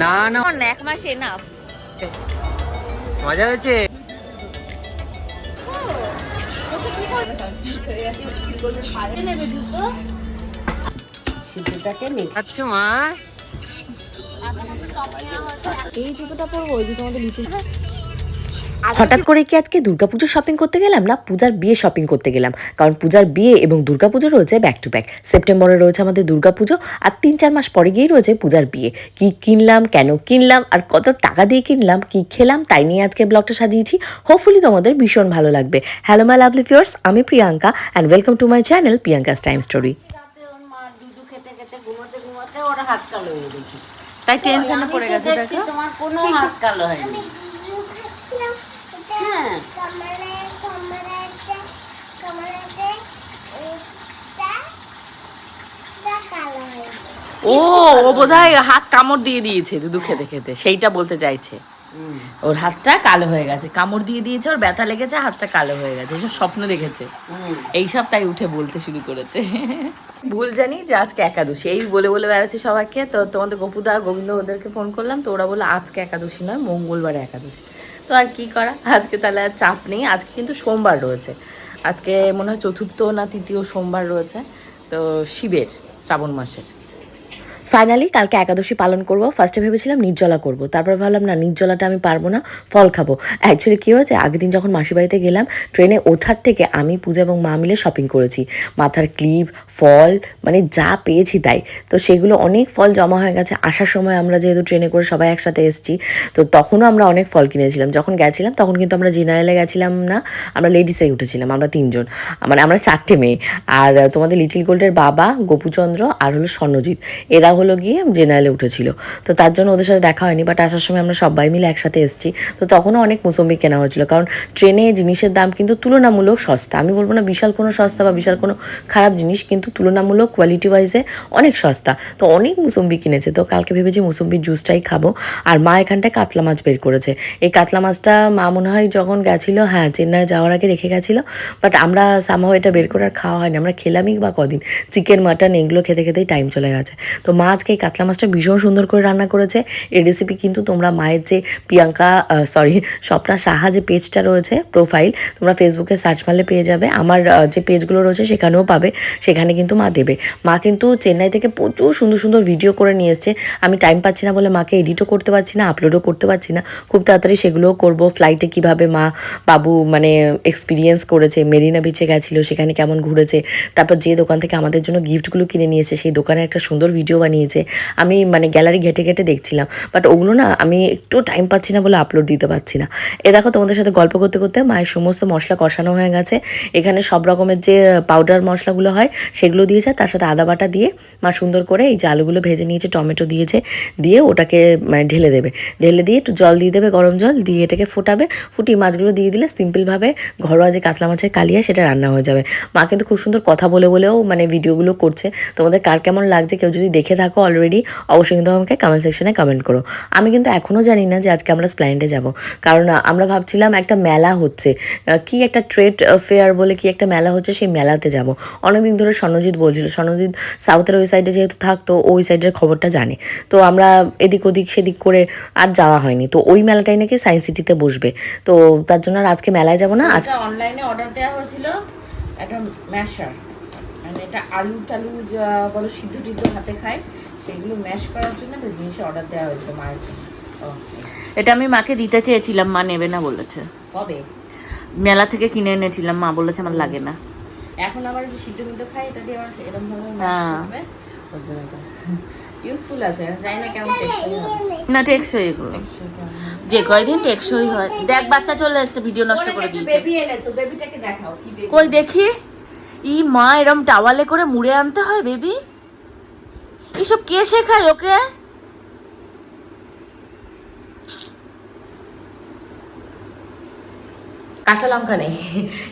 না না। আমার এক মাসে না মজা হয়েছে। আচ্ছা মা? এই জুতোটা পরবো ওই জুতো আমাদের নিচে হঠাৎ করে কি আজকে দুর্গাপুজোর শপিং করতে গেলাম না পূজার বিয়ে শপিং করতে গেলাম? কারণ পূজার বিয়ে এবং দুর্গাপুজো রয়েছে ব্যাক টু ব্যাক সেপ্টেম্বরে রয়েছে আমাদের দুর্গাপুজো আর তিন চার মাস পরে গিয়েই রয়েছে পূজার বিয়ে। কি কিনলাম কেন কিনলাম আর কত টাকা দিয়ে কিনলাম কি খেলাম তাই নিয়ে আজকে ব্লগটা সাজিয়েছি। হোপফুলি তোমাদের ভীষণ ভালো লাগবে। হ্যালো মাই লাভলি ফিওর্স আমি Priyanka and welcome to my channel Priyanka's time story তাই টেনশনে পড়ে গেছে দেখো তোমার কোনো হাত কালো হয়নি। হ্যাঁ। ও ও বোধহয় হাত কামড় দিয়ে দিয়েছে দুধু খেতে খেতে সেইটা বলতে চাইছে। ওর হাতটা কালো হয়ে গেছে কামড় দিয়ে দিয়েছে ওর ব্যথা লেগেছে হাতটা কালো হয়ে গেছে এইসব স্বপ্ন দেখেছে। এইসব তাই উঠে বলতে শুরু করেছে। ভুল জানি যে আজকে একাদশী এই বলে বলে বেড়াচ্ছি সবাইকে। তো তোমাদের গোপুদা গোবিন্দ ওদেরকে ফোন করলাম তো ওরা বলল আজকে একাদশী নয় মঙ্গলবারে একাদশী। তো আর কি করা? আজকে তাহলে আর চাপ নেই। আজকে কিন্তু সোমবার রয়েছে। আজকে মনে হয় চতুর্থ না তৃতীয় সোমবার রয়েছে। তো শিবের শ্রাবণ মাসের। ফাইনালি কালকে একাদশী পালন করব। ফার্স্টে ভেবেছিলাম নির্জলা করব। তারপর ভাবলাম, না, নির্জলাটা আমি পারব না, ফল খাব। অ্যাকচুয়ালি কী হয়েছে? আগের দিন যখন মাসির বাড়িতে গেলাম, ট্রেনে ওঠার থেকে আমি, পূজা এবং মা মিলে শপিং করেছি। মাথার ক্লিপ ফল মানে যা পেয়েছি তাই। তো সেগুলো অনেক ফল জমা হয়ে গেছে। আসার সময় আমরা যেহেতু ট্রেনে করে সবাই একসাথে এসেছি, তো তখনও আমরা অনেক ফল কিনেছিলাম। যখন গেছিলাম, তখন কিন্তু আমরা জেনারেলে গেছিলাম না, আমরা লেডিসে উঠেছিলাম, আমরা তিনজন। মানে আমরা চারটে মেয়ে। আর তোমাদের লিটিল গোল্ডের বাবা, গোপুচন্দ্র, আর হলো স্বর্ণজিৎ। এরা হলো গিয়ে জেনারেলে উঠেছিল। তো তার জন্য ওদের সাথে দেখা হয়নি বাট আসার সময় আমরা সবাই মিলে একসাথে এসেছি। তো তখনও অনেক মুসম্বি কেনা হয়েছিল, কারণ ট্রেনে জিনিসের দাম কিন্তু তুলনামূলক সস্তা। আমি বলব না বিশাল কোনো সস্তা বা বিশাল কোনো খারাপ জিনিস, কিন্তু তুলনামূলক কোয়ালিটি ওয়াইজে অনেক সস্তা। তো অনেক মুসম্বি কিনেছে। তো কালকে ভেবেছি মুসম্বির জুসটাই খাব। আর মা এখানটায় কাতলা মাছ বের করেছে। এই কাতলা মাছটা মা মনে হয় যখন গেছিল হ্যাঁ চেন্নাই যাওয়ার আগে রেখে গেছিল বাট আমরা সামাও এটা বের করে খাওয়া হয়নি। আমরা খেলামই বা কদিন। চিকেন, মাটন, এগুলো খেতে খেতেই টাইম চলে গেছে। তো মা আজকে এই কাতলা মাছটা ভীষণ সুন্দর করে রান্না করেছে। এই রেসিপি কিন্তু তোমরা মায়ের যে প্রিয়াঙ্কা সরি স্বপ্না সাহা যে পেজটা রয়েছে প্রোফাইল তোমরা ফেসবুকে সার্চ মারলে পেয়ে যাবে। আমার যে পেজগুলো রয়েছে সেখানেও পাবে, সেখানে কিন্তু মা দেবে। মা কিন্তু চেন্নাই থেকে প্রচুর সুন্দর সুন্দর ভিডিও করে নিয়ে এসছে। আমি টাইম পাচ্ছি না বলে মাকে এডিটও করতে পারছি না আপলোডও করতে পারছি না। খুব তাড়াতাড়ি সেগুলোও করব। ফ্লাইটে কীভাবে মা, বাবু মানে এক্সপিরিয়েন্স করেছে, মেরিনা বিচে গেছিল, সেখানে কেমন ঘুরেছে, তারপর যে দোকান থেকে আমাদের জন্য গিফটগুলো কিনে নিয়েছে সেই দোকানে একটা সুন্দর ভিডিও বানিয়েছে। আমি মানে গ্যালারি ঘেটে ঘেটে দেখছিলাম। বাট ওগুলো না আমি একটু টাইম পাচ্ছি না বলে আপলোড দিতে পারছি না। এ দেখো তোমাদের সাথে গল্প করতে করতে মায়ের সমস্ত মশলা কষানো হয়ে গেছে। এখানে সব রকমের যে পাউডার মশলাগুলো হয়, সেগুলো দিয়েছে। তার সাথে আদা বাটা দিয়ে মা সুন্দর করে এই যে আলুগুলো ভেজে নিয়েছে, টমেটো দিয়েছে, দিয়ে ওটাকে মানে ঢেলে দেবে। ঢেলে দিয়ে একটু জল দিয়ে দেবে, গরম জল, দিয়ে এটাকে ফোটাবে। ফুটিয়ে মাছগুলো দিয়ে দিলে সিম্পলভাবে ঘরোয়া যে কাতলা মাছের কালিয়া, সেটা রান্না হয়ে যাবে। মা কিন্তু খুব সুন্দর কথা বলে বলেও মানে ভিডিওগুলো করছে। তোমাদের কার কেমন লাগছে, কেউ যদি দেখে থাকো অলরেডি অবশ্যই কিন্তু আমাকে কমেন্ট সেকশনে কমেন্ট করো। আমি কিন্তু এখনও জানি না যে আজকে আমরা স্প্ল্যান্ডে যাব। কারণ আমরা ভাবছিলাম একটা মেলা হচ্ছে। কি একটা ট্রেড ফেয়ার বলে কি একটা মেলা হচ্ছে, সেই মেলাতে যাব। অনেকদিন ধরে স্বর্ণজিৎ বলছিল, স্বর্ণজিৎ সাউথের ওই সাইডে যেহেতু থাকতো ওই সাইডের খবরটা জানে। তো আমরা এদিক ওদিক সেদিক করে আর যাওয়া হয়নি। তো ওই মেলাটাই নাকি সায়েন্স সিটিতে বসবে। তো তার জন্য আর আজকে মেলায় যাব না, আজ আজকে অনলাইনে অর্ডার দেওয়া হয়েছিল একটা ম্যাশার এটা আলু টালু যা বলো সিদ্ধ টিদ্ধ হাতে খায় সেগুলো ম্যাশ করার জন্য একটা জিনিসের অর্ডার দেওয়া হয়েছিল মায়ের জন্য। এটা আমি মাকে দিতে চেয়েছিলাম মা নেবে না বলেছে। কবে? মেলা থেকে কিনে এনেছিলাম মা বলেছে আমার লাগে না। এখন আবার যে সিদ্ধ মিদ্ধ খাই এটা দিয়ে আবার এরকম ভাবে হ্যাঁ। ইউজফুল আছে জানি না কেমন টেস্ট না টেকসই এগুলো। যে কয়দিন টেকসই হয়। দেখ বাচ্চা চলে এসছে ভিডিও নষ্ট করে দিয়েছে। বেবি এনেছো বেবিটাকে দেখাও কি কই দেখি? ই মা এরম টাওয়ালে করে মুড়ে আনতে হয় বেবি? এসব কে শেখায় ওকে? কাঁচা লঙ্কা নেই।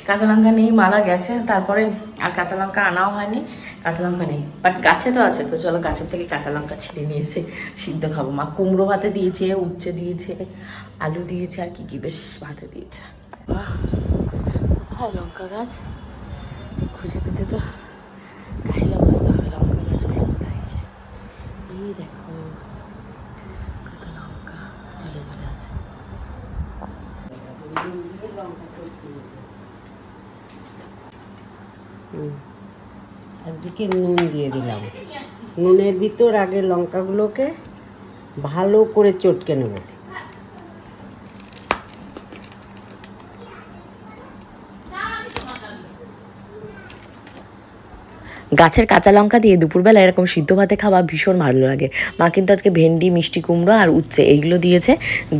কাঁচা লঙ্কা নেই মারা গেছে তারপরে আর কাঁচা লঙ্কা আনাও হয়নি কাঁচা লঙ্কা নেই। বাট গাছে তো আছে তো চলো গাছের থেকে কাঁচা লঙ্কা ছিঁড়ে নিয়েছে সিদ্ধ খাব। মা কুমড়ো ভাতে দিয়েছে উচ্ছে দিয়েছে আলু দিয়েছে আর কি কি বেশ ভাতে দিয়েছে। লঙ্কা গাছ। খুঁজে পেতে তো কাহিল অবস্থা হবে, লঙ্কা গাছগুলো কোথায় আছে এই দেখো, কত লঙ্কা ঝুলে ঝুলে আছে। একদিকে নুন দিয়ে দিলাম। নুনের ভিতর আগে লঙ্কাগুলোকে ভালো করে চটকে নেব। গাছের কাঁচা লঙ্কা দিয়ে দুপুরবেলা এরকম সিদ্ধ ভাতে খাওয়া ভীষণ ভালো লাগে। মা কিন্তু আজকে ভেন্ডি, মিষ্টি কুমড়ো আর উচ্ছে এইগুলো দিয়েছে।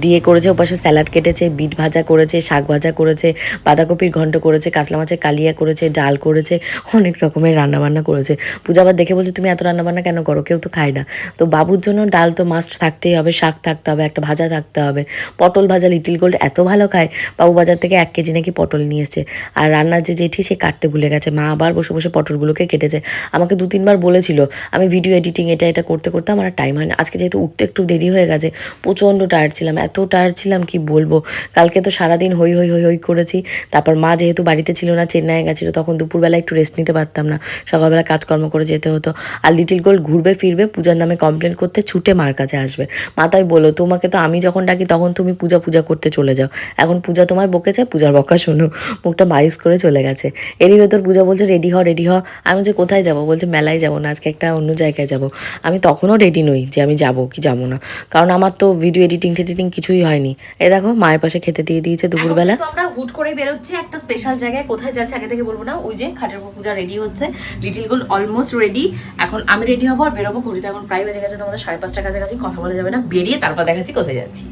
দিয়ে করেছে ওপাশে স্যালাড কেটেছে, বিট ভাজা করেছে, শাক ভাজা করেছে, বাঁধাকপির ঘন্ট করেছে, কাতলা মাছের কালিয়া করেছে, ডাল করেছে, অনেক রকমের রান্নাবান্না করেছে। পূজা আবার দেখে বলছে, তুমি এত রান্নাবান্না কেন করো? কেউ তো খায় না। তো বাবুর জন্য ডাল তো মাস্ট থাকতেই হবে, শাক থাকতে হবে, একটা ভাজা থাকতে হবে। পটল ভাজা লিটিল গোল্ড এত ভালো খায়, বাবু বাজার থেকে এক কেজি নাকি পটল নিয়ে এসেছে। আর রান্নার যে জেঠি, সে কাটতে ভুলে গেছে। মা আবার বসে বসে পটলগুলোকে কেটেছে। আমাকে দু তিনবার বলেছিল, আমি ভিডিও এডিটিং এটা এটা করতে করতে আমার টাইম হয় না। আজকে যেহেতু উঠতে একটু দেরি হয়ে গেছে, প্রচণ্ড টায়ার্ড ছিলাম, এত টায়ার্ড ছিলাম, কি বলব? কালকে তো সারাদিন হই হই হই হই করেছি। তারপর মা যেহেতু বাড়িতে ছিল না, চেন্নাইয়ে গেছিল, তখন দুপুরবেলা একটু রেস্ট নিতে পারতাম না। সকালবেলা কাজকর্ম করে যেতে হতো। আর লিটিল গোল ঘুরবে, ফিরবে, পূজার নামে কমপ্লেন করতে ছুটে মার কাছে আসবে। মা তাই বলো তোমাকে তো আমি যখন ডাকি, তখন তুমি পূজা পূজা করতে চলে যাও। এখন পূজা তোমায় বকেছে, পূজার বকা শোনো। মুখটা মাইস করে চলে গেছে। এরই ভেতর পূজা বলছে, রেডি হ রেডি হ। আমি যে কোথায় যাব? বলছে মেলায় যাব না আজকে একটা অন্য জায়গায় যাব। আমি তখনও রেডি নই যে আমি যাব কি যাব না। কারণ আমার তো ভিডিও এডিটিং টেডিটিং কিছুই হয়নি। এই দেখো মায়ের পাশে খেতে দিয়ে দিয়েছে দুপুরবেলা। তো আমরা হুট করে বেরোচ্ছি একটা স্পেশাল জায়গায়। কোথায় যাচ্ছে আগে থেকে বলব না। ওই যে খাটের উপর পূজা রেডি হচ্ছে। লিটিল গোল্ড অলমোস্ট রেডি এখন আমি রেডি হব আর বেরোবো। ঘড়িতে এখন প্রায় বেজে গেছে তোমাদের সাড়ে পাঁচটা কাছাকাছি। কথা বলা যাবে না। বেরিয়ে তারপর দেখাচ্ছি কোথায় যাচ্ছি।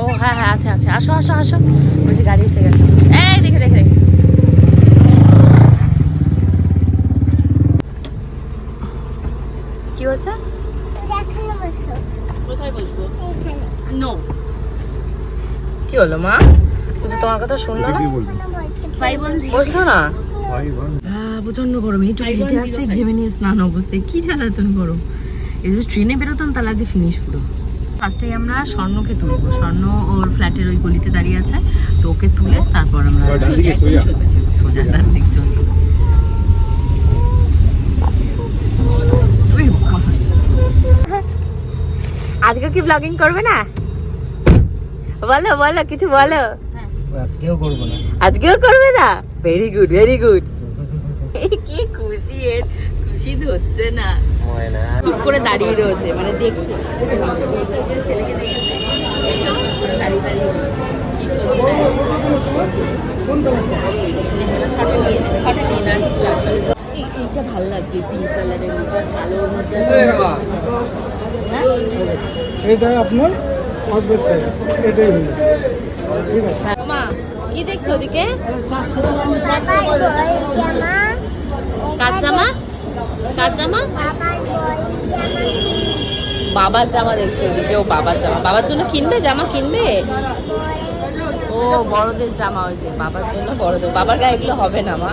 ও হ্যাঁ হ্যাঁ আছে আছে। আসো আসো আসো। ওই যে গাড়ি এসে গেছে। এই দেখে দেখে দেখে। নো কি হলো মা? বলছি তোমার কথা শুনলো না? বসল না? প্রচণ্ড গরম। একটু হেঁটে আসতে ঘেমে নিয়ে স্নান অবস্থায়। কি জ্বালাতন গরম। এই যদি ট্রেনে বেরোতাম তাহলে আজকে ফিনিশ পুরো ফার্স্টেই আমরা স্বর্ণকে তুলবো। স্বর্ণ ওর ফ্ল্যাটের ওই গলিতে দাঁড়িয়ে আছে। তো ওকে তুলে তারপর আমরা সোজা ডান দিক চলছে। আজকে কি ব্লগিং করবে না? বলো বলো কিছু বলো। আজকেও করব না। আজকেও করবে না? ভেরি গুড ভেরি গুড কি খুশি এর খুশি হচ্ছে না। চুপ করে দাঁড়িয়ে রয়েছে মানে দেখছে। ছেলেকে দেখেছে। চুপ করে দাঁড়িয়ে দাঁড়িয়ে। রয়েছে। কি করছে? এইটা ভালো লাগছে পিঙ্ক কালারের কালোর মধ্যে এটা আপনার এটাই হলো। ঠিক আছে। মা কি দেখছ ওদিকে? কার জামা? কার জামা? বাবার জামা দেখছে ওদিকে ও বাবার জামা। বাবার জন্য কিনবে? জামা কিনবে? ও বড়দের জামা ওই যে বাবার জন্য বড়দের। বাবার গায়ে এগুলো হবে না মা।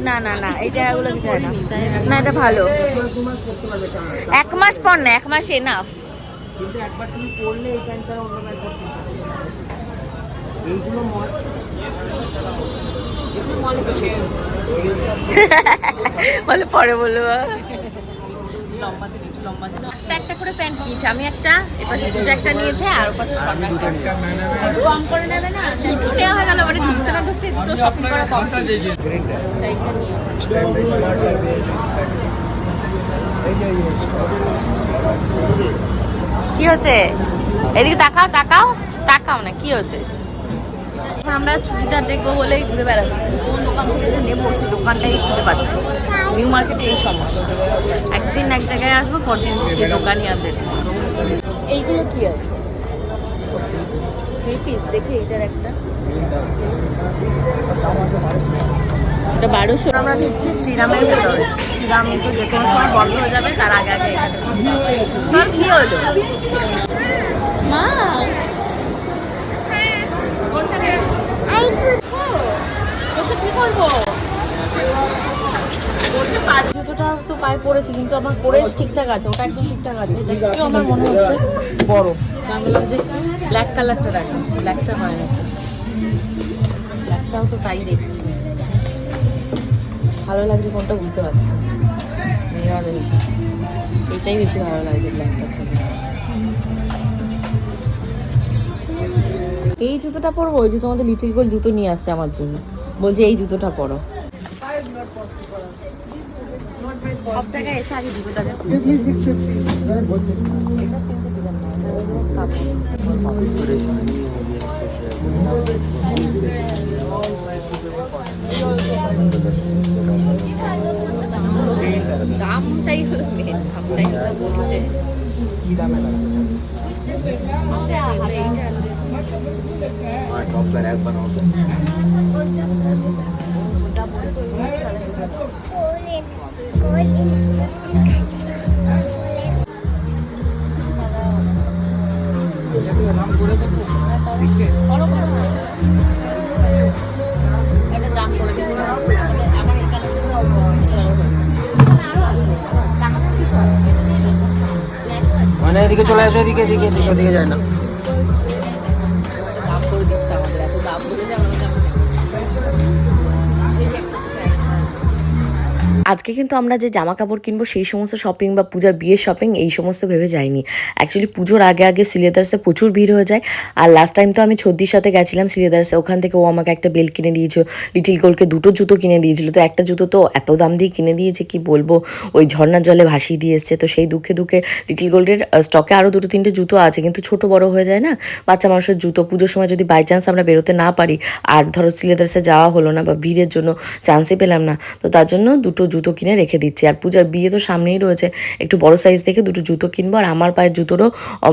না না না না। এটা ভালো। পর না এক মাস বলে পরে বলব। একটা একটা একটা করে প্যান্ট নিয়েছে। আমি একটা এপাশে পূজা একটা নিয়েছে আর ওপাশে কম করে নেবে না? দুটো নেওয়া হয়ে গেল মানে ঢুকতে না ঢুকতে দুটো শপিং করা কম কি হচ্ছে? এদিকে তাকাও তাকাও তাকাও না কি হচ্ছে? এখন আমরা চুড়িদার দেখব বলেই ঘুরে বেড়াচ্ছি। কোন দোকান থেকে যে নেব সেই দোকানটাই খুঁজে পাচ্ছি নিউ মার্কেটে এই সমস্যা। একদিন এক জায়গায় আসব পরদিন সেই দোকানই দেখব এইগুলো কি আছে? পিস দেখি এইটার একটা। এটা বারোশো। আমরা ঢুকছি শ্রীরামের ভেতরে। শ্রীরাম তো যে কোনো সময় বন্ধ হয়ে যাবে তার আগে আগে এখানে। কি হলো? মা তো পায়ে কিন্তু আমার পরে ঠিকঠাক আছে, ওটা একদম ঠিকঠাক আছে আমার মনে হচ্ছে বড়। ব্ল্যাক কালারটা ব্ল্যাকটা হয় নাকি ব্ল্যাকটাও তো তাই দেখছি। ভালো লাগছে কোনটা বুঝতে পারছি না। এই- বেশি ভালো লাগছে ব্ল্যাকটার থেকে এই জুতোটা পরবো, ওই যে তোমাদের লিটিল গোল জুতো নিয়ে আসছে আমার জন্য। বলছে, এই জুতোটা পরো। দামটাই হলো মেন দামটাই বলছে। একটা দাম করে মানে এদিকে চলে আসো এদিকে এদিকে এদিকে যায় না। আজকে কিন্তু আমরা যে জামা কাপড় কিনবো, সেই সমস্ত শপিং বা পূজার বিয়ের শপিং এই সমস্ত ভেবে যাইনি। অ্যাকচুয়ালি পুজোর আগে আগে সিলেদার্সে প্রচুর ভিড় হয়ে যায়। আর লাস্ট টাইম তো আমি ছদ্দির সাথে গেছিলাম সিলেদার্সে, ওখান থেকে ও আমাকে একটা বেল্ট কিনে দিয়েছিল লিটিল গোল্ডকে দুটো জুতো কিনে দিয়েছিল। তো একটা জুতো তো এত দাম দিয়ে কিনে দিয়েছে, কি বলব? ওই ঝর্ণার জলে ভাসিয়ে দিয়ে এসছে। তো সেই দুঃখে দুঃখে লিটিল গোল্ডের স্টকে আরও দুটো তিনটে জুতো আছে, কিন্তু ছোট বড় হয়ে যায় না? বাচ্চা মানুষের জুতো, পুজোর সময় যদি বাই চান্স আমরা বেরোতে না পারি, আর ধরো সিলেদার্সে যাওয়া হলো না বা ভিড়ের জন্য চান্সই পেলাম না, তো তার জন্য দুটো জুতো কিনে রেখে দিচ্ছি। আর পূজার বিয়ে তো সামনেই রয়েছে। একটু বড় সাইজ দেখে দুটো জুতো কিনবো। আর আমার পায়ের জুতোরও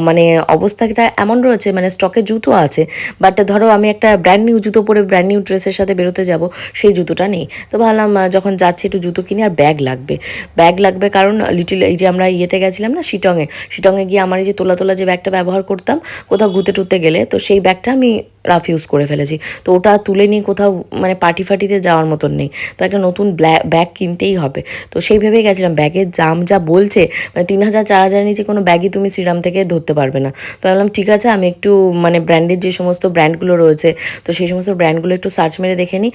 মানে অবস্থাটা এমন রয়েছে মানে স্টকে জুতো আছে। বাট ধরো আমি একটা ব্র্যান্ড নিউ জুতো পরে ব্র্যান্ড নিউ ড্রেসের সাথে বেরোতে যাব, সেই জুতোটা নেই। তো ভাবলাম যখন যাচ্ছি একটু জুতো কিনি, আর ব্যাগ লাগবে। ব্যাগ লাগবে কারণ লিটিল এই যে আমরা ইয়েতে গেছিলাম না শিটংয়ে শিটংয়ে গিয়ে আমার এই যে তোলা তোলা যে ব্যাগটা ব্যবহার করতাম, কোথাও ঘুরতে টুরতে গেলে, তো সেই ব্যাগটা আমি রাফ ইউজ করে ফেলেছি। তো ওটা তুলে নিয়ে কোথাও মানে পার্টি ফার্টিতে যাওয়ার মতন নেই। তো একটা নতুন ব্যাগ কিনতেই হবে। তো সেই গেছিলাম, ব্যাগের দাম যা বলছে মানে তিন হাজার, চার হাজার নিচে কোনো ব্যাগই তুমি শ্রীরাম থেকে ধরতে পারবে না। তো বললাম ঠিক আছে, আমি একটু মানে ব্র্যান্ডের যে সমস্ত ব্র্যান্ডগুলো রয়েছে, তো সেই সমস্ত ব্র্যান্ডগুলো একটু সার্চ মেরে দেখে নিই।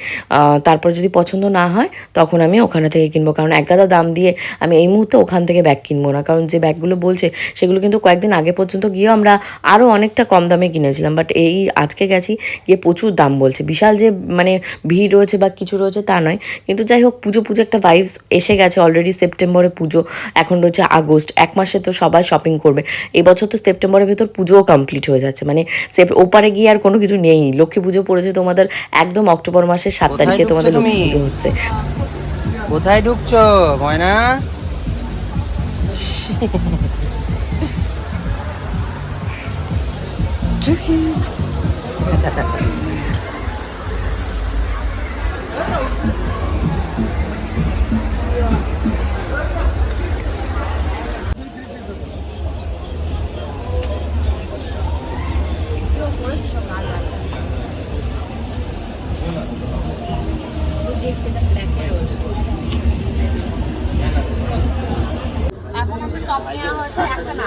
তারপর যদি পছন্দ না হয়, তখন আমি ওখানে থেকে কিনবো। কারণ এক গাদা দাম দিয়ে আমি এই মুহূর্তে ওখান থেকে ব্যাগ কিনবো না। কারণ যে ব্যাগগুলো বলছে, সেগুলো কিন্তু কয়েকদিন আগে পর্যন্ত গিয়েও আমরা আরও অনেকটা কম দামে কিনেছিলাম। বাট এই আজকে গেছি, গিয়ে প্রচুর দাম বলছে। বিশাল যে মানে ভিড় রয়েছে বা কিছু রয়েছে তা নয়। কিন্তু যাই হোক, পুজো পুজো একটা ভাইবস এসে গেছে অলরেডি সেপ্টেম্বরে পুজো এখন রয়েছে আগস্ট এক মাসে তো সবাই শপিং করবে। এবছর তো সেপ্টেম্বরের ভেতর পুজোও কমপ্লিট হয়ে যাচ্ছে মানে ওপারে গিয়ে আর কোনো কিছু নেই। লক্ষ্মী পুজো পড়েছে তোমাদের একদম অক্টোবর মাসের সাত তারিখে তোমাদের লক্ষ্মী পুজো হচ্ছে। কোথায় ঢুকছো ময়না?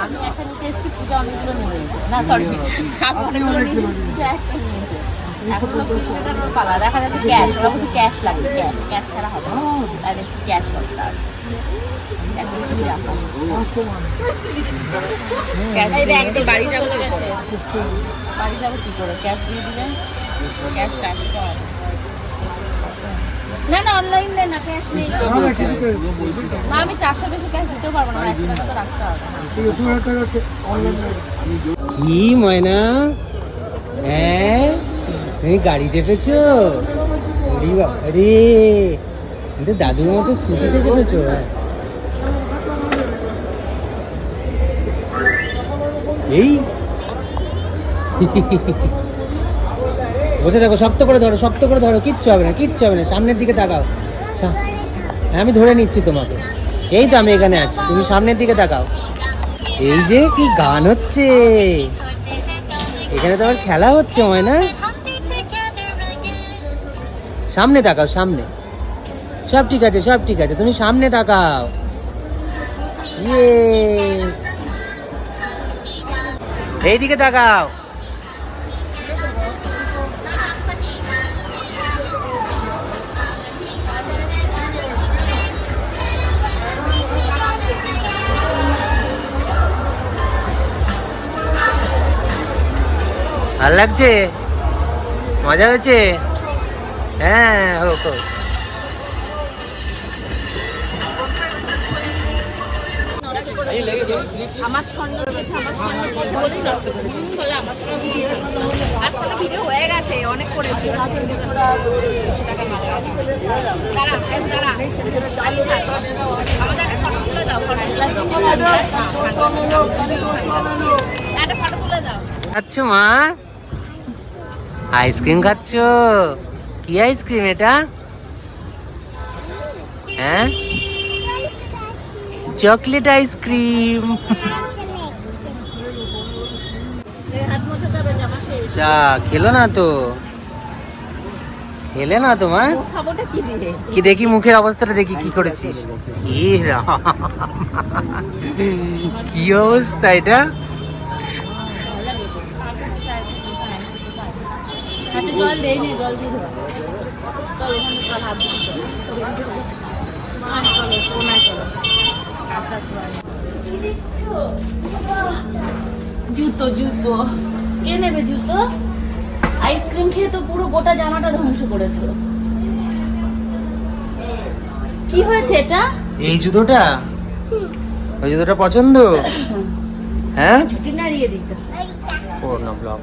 আমি একটা নিতে এসেছি পূজা অনেকগুলো নিয়ে না সরি ঠাকুর অনেকগুলো নিয়ে পূজা একটা নিয়েছে। এখন তো তিনটেটার পালা দেখা যাচ্ছে ক্যাশ ওরা বলছে ক্যাশ লাগবে ক্যাশ ক্যাশ ছাড়া হবে না। তাই দেখছি ক্যাশ করতে হবে। ক্যাশ দিয়ে বাড়ি যাব কি করে? বাড়ি যাব কি করে? ক্যাশ দিয়ে দিলে ক্যাশ চার্জ করা না না অনলাইন না ক্যাশ নেই। না আমি চারশো বেশি ক্যাশ দিতেও পারব না টাকা তো রাখতে হবে। কি ময়না? হ্যাঁ? তুমি গাড়ি চেপেছো? ওরে বাবারে। কিন্তু দাদুর মতো স্কুটিতে চেপেছো হ্যাঁ। এই। বসে থাকো শক্ত করে ধরো শক্ত করে ধরো কিচ্ছু হবে না কিচ্ছু হবে না সামনের দিকে তাকাও। হ্যাঁ, আমি ধরে নিচ্ছি তোমাকে। এই তো আমি এখানে আছি তুমি সামনের দিকে তাকাও। এই যে কি গান হচ্ছে। এখানে তো আবার খেলা হচ্ছে ময়না। সামনে তাকাও সামনে। সব ঠিক আছে সব ঠিক আছে তুমি সামনে তাকাও। ইয়ে। এইদিকে তাকাও। ভালো লাগছে? মজা হয়েছে? হ্যাঁ হোক হোক। আমার স্বর্ণ দিয়েছে আমার স্বর্ণ বলেই নষ্ট করেছে বলে আমার স্বর্ণ আর স্বর্ণ ভিডিও হয়ে গেছে অনেক করেছে। দাঁড়া, দাঁড়া। দাঁড়িয়ে থাক। আমাদের একটা ফটো তুলে দাও একটা ফটো তুলে দাও। খাচ্ছ মা। আইসক্রিম খাচ্ছ? কি আইসক্রিম এটা? হ্যাঁ? Chocolate ice cream. চা খেলো না তো। খেলে না তোমার? কি দেখি, মুখের অবস্থাটা দেখি, কি করেছিস। কি অবস্থা এটা? জল দেই নে জল দিয়ে চল ওখানে চল হাত দিয়ে চল আর চলো কোনায় চলো। জুতো জুতো। কে নেবে জুতো? আইসক্রিম খেয়ে তো পুরো গোটা জামাটা ধ্বংস করেছ। কি হয়েছে এটা? এই জুতোটা? ওই জুতোটা পছন্দ? হ্যাঁ? ছুটি নাড়িয়ে দিতে। ব্লগ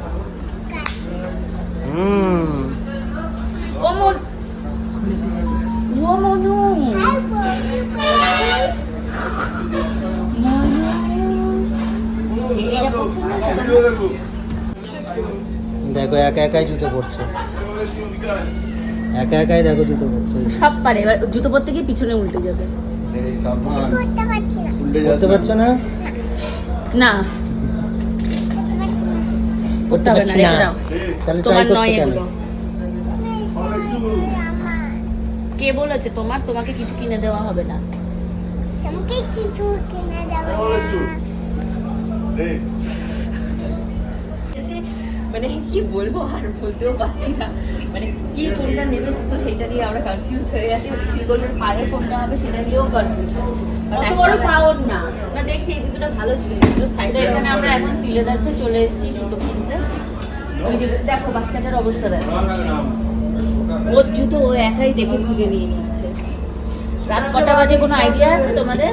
হুম। ও মন ও মনু দেখো একা একাই জুতো পরছে। একা একাই দেখো জুতো পরছে। সব পারে এবার জুতো পরতে গিয়ে পিছনে উল্টে যাবে। বলতে পারছ না। না। করতে পারছি না। তাহলে তোমার ট্রাই নয় করছ কেন? এগুলো কে বলেছে তোমার? তোমাকে কিছু কিনে দেওয়া হবে না। তোমাকে কিছু কিনে দেবো মানে কি বলব আর বলতেও পারছি না। মানে কি কোনটা নেবে তো সেটা নিয়ে আমরা কনফিউজ হয়ে গেছি লিটিল গোল্ডের পায়ে কোনটা হবে সেটা নিয়েও কনফিউজ অত বড় পাওয়ার না। না দেখছি এই জুতোটা ভালো ছিল এই জুতোর এখানে আমরা এখন সিলেদার্সে চলে এসেছি জুতো কিনতে। দেখো বাচ্চাটার অবস্থা দেখো। ওর জুতো ও একাই দেখে খুঁজে নিয়ে নিচ্ছে রাত কটা বাজে কোনো আইডিয়া আছে তোমাদের?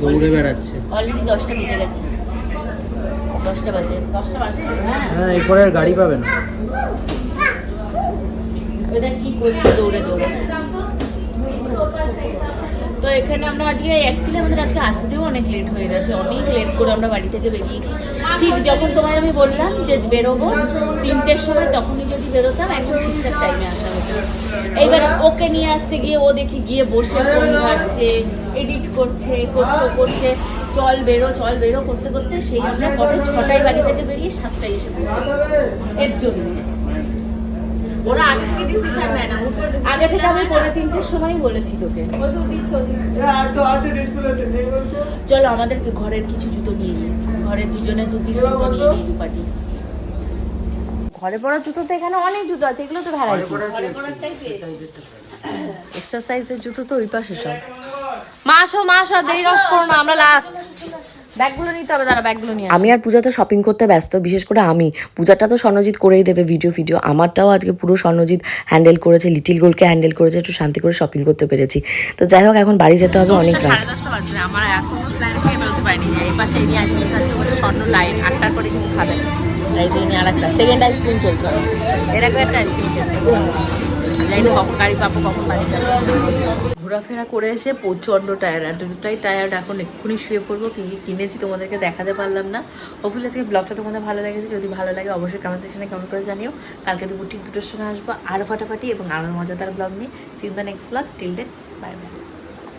দৌড়ে বেড়াচ্ছে। অলরেডি দশটা বেজে গেছে। দশটা বাজে। দশটা বাজে? হ্যাঁ। হ্যাঁ এরপরে গাড়ি পাবে না। ওটা কি করছে দৌড়ে দৌড়ে? তো এখানে আমরা আজকে অ্যাকচুয়ালি আমাদের আজকে আসতেও অনেক লেট হয়ে গেছে, অনেক লেট করে আমরা বাড়ি থেকে বেরিয়েছি। ঠিক যখন তোমায় আমি বললাম যে বেরোবো তিনটের সময়, তখনই যদি বেরোতাম একদম ঠিকঠাক টাইমে আসা হতো। এইবার ওকে নিয়ে আসতে গিয়ে ও দেখি গিয়ে বসে ফোন ঘাটছে এডিট করছে করছে করছে। চল বেরো চল বেরো, করতে করতে সেই আমরা পরে ছটায় বাড়ি থেকে বেরিয়ে সাতটায় এসে এর জন্য। ওরা আগে থেকে ডিসিশন নেয় না হুট করে আগে থেকে আমি পৌনে তিনটের সময় বলেছি তোকে। চলো আমাদের ঘরের কিছু জুতো নিয়ে নিই ঘরের দুজনে দু পিস জুতো নিয়ে নিই দুপাটি ঘরে পড়া জুতো তো এখানে অনেক জুতো আছে এগুলো তো ভ্যারাইটি। এক্সারসাইজের জুতো তো ওই পাশে সব। মাসো মাসো দেরি রস করো না আমরা লাস্ট ব্যাগগুলো নিতে হবে দাঁড়া ব্যাগগুলো নিয়ে আমি আর পূজা তো শপিং করতে ব্যস্ত বিশেষ করে আমি। পূজাটা তো স্বর্ণজিৎ করেই দেবে ভিডিও ভিডিও আমারটাও আজকে পুরো স্বর্ণজিৎ হ্যান্ডেল করেছে লিটিল গোলকে হ্যান্ডেল করেছে একটু শান্তি করে শপিং করতে পেরেছি। তো যাই হোক এখন বাড়ি যেতে হবে অনেক রাত। সাড়ে দশটা বাজবে আমার এখনও প্ল্যান খেয়ে বেরোতে পারিনি যে এই পাশে এনে আইসক্রিম খাচ্ছে ওখানে স্বর্ণ লাইন আটটার পরে কিছু খাবে। এই যে এনে আর একটা সেকেন্ড আইসক্রিম চলছে ওর। এর আগে একটা আইসক্রিম খেতে না ঘোরাফেরা করে এসে প্রচণ্ড টায়ার্ড আর দুটাই টায়ার্ড এখন এক্ষুনি শুয়ে পড়ব, কি কি কিনেছি তোমাদেরকে দেখাতে পারলাম না। হোপফুলি আজকে ব্লগটা তোমাদের ভালো লেগেছে, যদি ভালো লাগে অবশ্যই কমেন্ট সেকশনে কমেন্ট করে জানিও। কালকে দুপুর ঠিক দুটোর সময় আসব আরও ফাটাফাটি এবং আরও মজাদার ব্লগ নিয়ে। See in the next blog till then bye bye